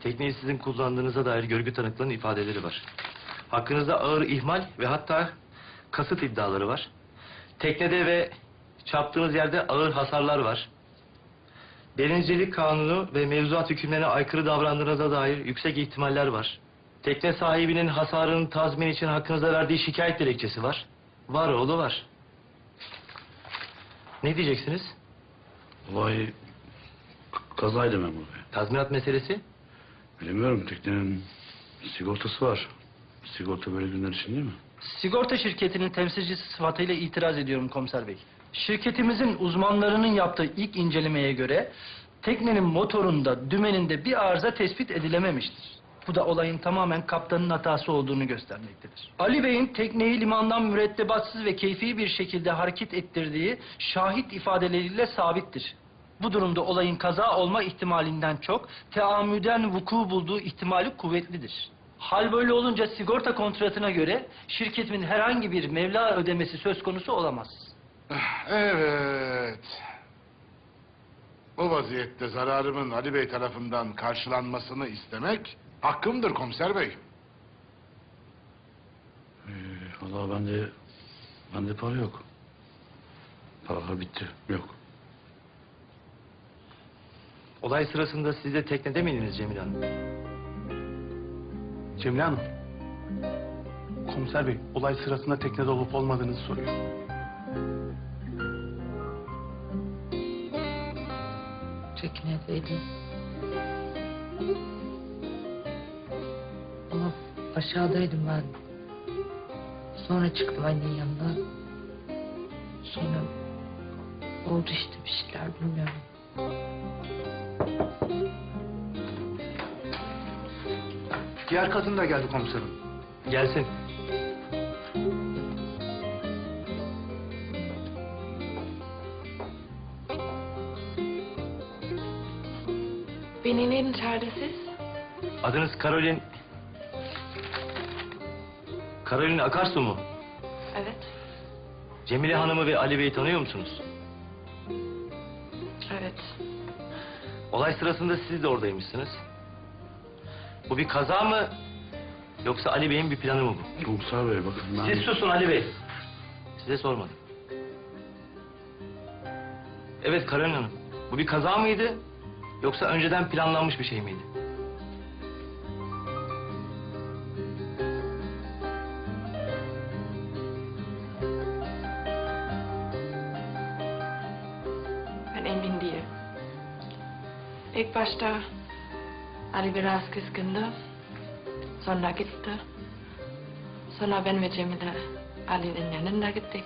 Tekneyi sizin kullandığınıza dair görgü tanıklarının ifadeleri var. Hakkınızda ağır ihmal ve hatta kasıt iddiaları var. Teknede ve çarptığınız yerde ağır hasarlar var. Denizcilik kanunu ve mevzuat hükümlerine aykırı davrandığınıza dair yüksek ihtimaller var. Tekne sahibinin hasarının tazmin için hakkınızda verdiği şikayet dilekçesi var. Var oğlu var. Ne diyeceksiniz? Olay kazaydı memur bey. Tazminat meselesi? Bilemiyorum teknenin sigortası var. Sigorta böyle günler için değil mi? Sigorta şirketinin temsilcisi sıfatıyla itiraz ediyorum komiser bey. Şirketimizin uzmanlarının yaptığı ilk incelemeye göre teknenin motorunda, dümeninde bir arıza tespit edilememiştir. Bu da olayın tamamen kaptanın hatası olduğunu göstermektedir. Ali Bey'in tekneyi limandan mürettebatsız ve keyfi bir şekilde hareket ettirdiği şahit ifadeleriyle sabittir. Bu durumda olayın kaza olma ihtimalinden çok teamüden vuku bulduğu ihtimali kuvvetlidir. Hal böyle olunca sigorta kontratına göre şirketimin herhangi bir mevla ödemesi söz konusu olamaz. Evet. Bu vaziyette zararımın Ali Bey tarafından karşılanmasını istemek hakkımdır komiser bey. Ee, vallahi bende, bende para yok. Paralar bitti. Yok. Olay sırasında siz de teknede miydiniz Cemile Hanım? Cemile Hanım. Komiser Bey, olay sırasında teknede olup olmadığınızı soruyor. Teknedeydim. Ama aşağıdaydım ben. Sonra çıktım annenin yanına. Sonra oldu işte bir şeyler bilmiyorum. Diğer kadın da geldi komiserim. Gelsin. Beni neden çağırdınız? Adınız Karolin... Karolin Akarsu mu? Evet, Cemile Hanım'ı ve Ali Bey'i tanıyor musunuz? Olay sırasında siz de oradaymışsınız. Bu bir kaza mı? Yoksa Ali Bey'in bir planı mı bu? Komiser Bey bakın ben... Siz susun Ali Bey. Size sormadım. Evet Karolin Hanım. Bu bir kaza mıydı? Yoksa önceden planlanmış bir şey miydi? İlk başta Ali biraz kızgındı. Sonra gitti. Sonra ben ve Cemile Ali'nin yanına gittik.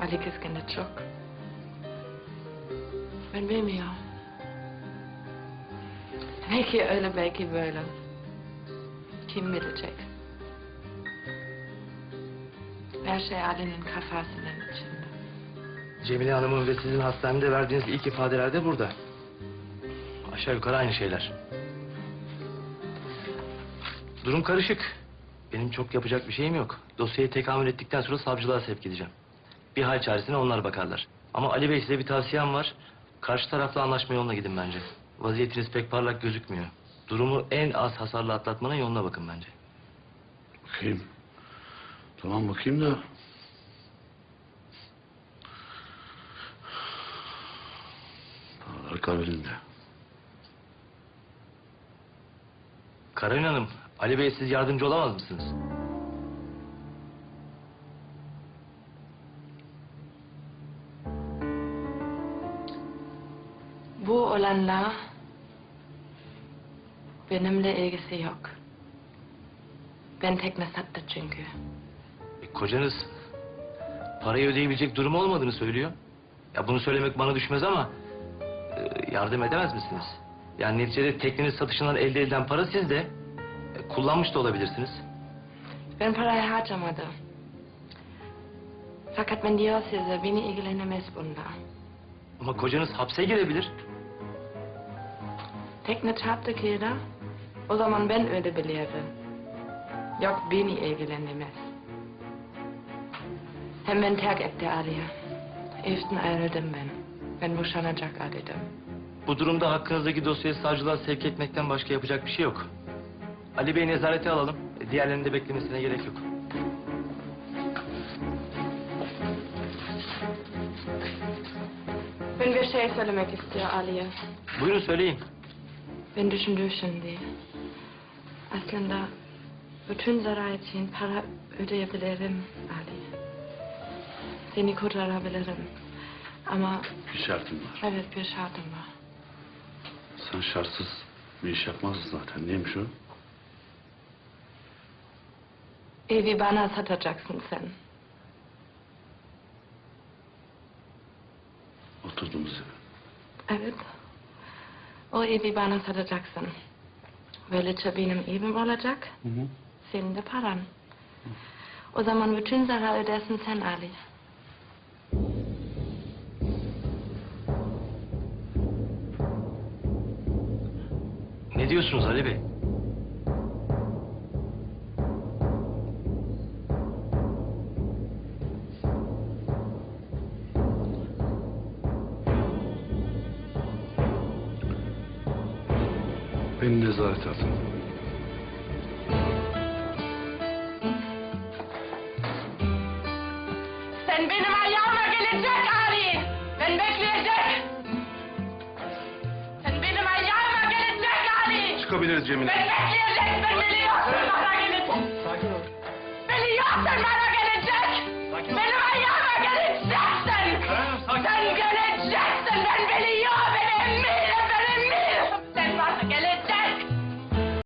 Ali kızgındı çok. Ben bilmiyorum. Belki öyle belki böyle. Kim bilecek? Her şey Ali'nin kafasının içinde. Cemile Hanım'ın ve sizin hastanede verdiğiniz ilk ifadeler de burada. Aşağı yukarı aynı şeyler. Durum karışık. Benim çok yapacak bir şeyim yok. Dosyayı tekamül ettikten sonra savcılığa sevk edeceğim. Bir hal çaresine onlar bakarlar. Ama Ali Bey size bir tavsiyem var. Karşı tarafla anlaşma yoluna gidin bence. Vaziyetiniz pek parlak gözükmüyor. Durumu en az hasarla atlatmanın yoluna bakın bence. Bakayım. Tamam bakayım da... Paralar Karolin'de. Karolin Hanım, Ali Bey siz yardımcı olamaz mısınız? Bu olanla benimle ilgisi yok. Ben tekne sattı çünkü. E, kocanız parayı ödeyebilecek durumu olmadığını söylüyor. Ya bunu söylemek bana düşmez ama yardım edemez misiniz? Yani neticede teknenin satışından elde edilen para sizde. E, kullanmış da olabilirsiniz. Ben parayı harcamadım. Fakat ben diyor size beni ilgilenemez bunda. Ama kocanız hapse girebilir. Tekne çarptı kıyıda. O zaman ben öyle biliyorum. Yok beni ilgilenemez. Hemen terk etti Aliye. Evden ayrıldım ben. Ben boşanacak Ali'den. Bu durumda hakkınızdaki dosyayı savcılığa sevk etmekten başka yapacak bir şey yok. Ali Bey nezarete alalım. Diğerlerinin de beklemesine gerek yok. Ben bir şey söylemek istiyor Ali'ye. Buyurun söyleyin. Ben düşündüm şimdi. Aslında bütün zarar için para ödeyebilirim Ali. Seni kurtarabilirim. Ama Bir şartım var. evet bir şartım var. Sen şartsız bir iş yapmazsın zaten. Neymiş o? Evi bana satacaksın sen. Oturduğumuz evi. Evet. O evi bana satacaksın. Böylece benim evim olacak. Senin de paran. O zaman bütün zarar ödersin sen Ali. Ne diyorsunuz Ali Bey? Beni nezarete atın. Sen benim ayağıma gelecek Ali. Çıkabiliriz Cemile. Ben bekleyecek. Ben biliyorsun bana gelecek. Sakin ol. Biliyorsun bana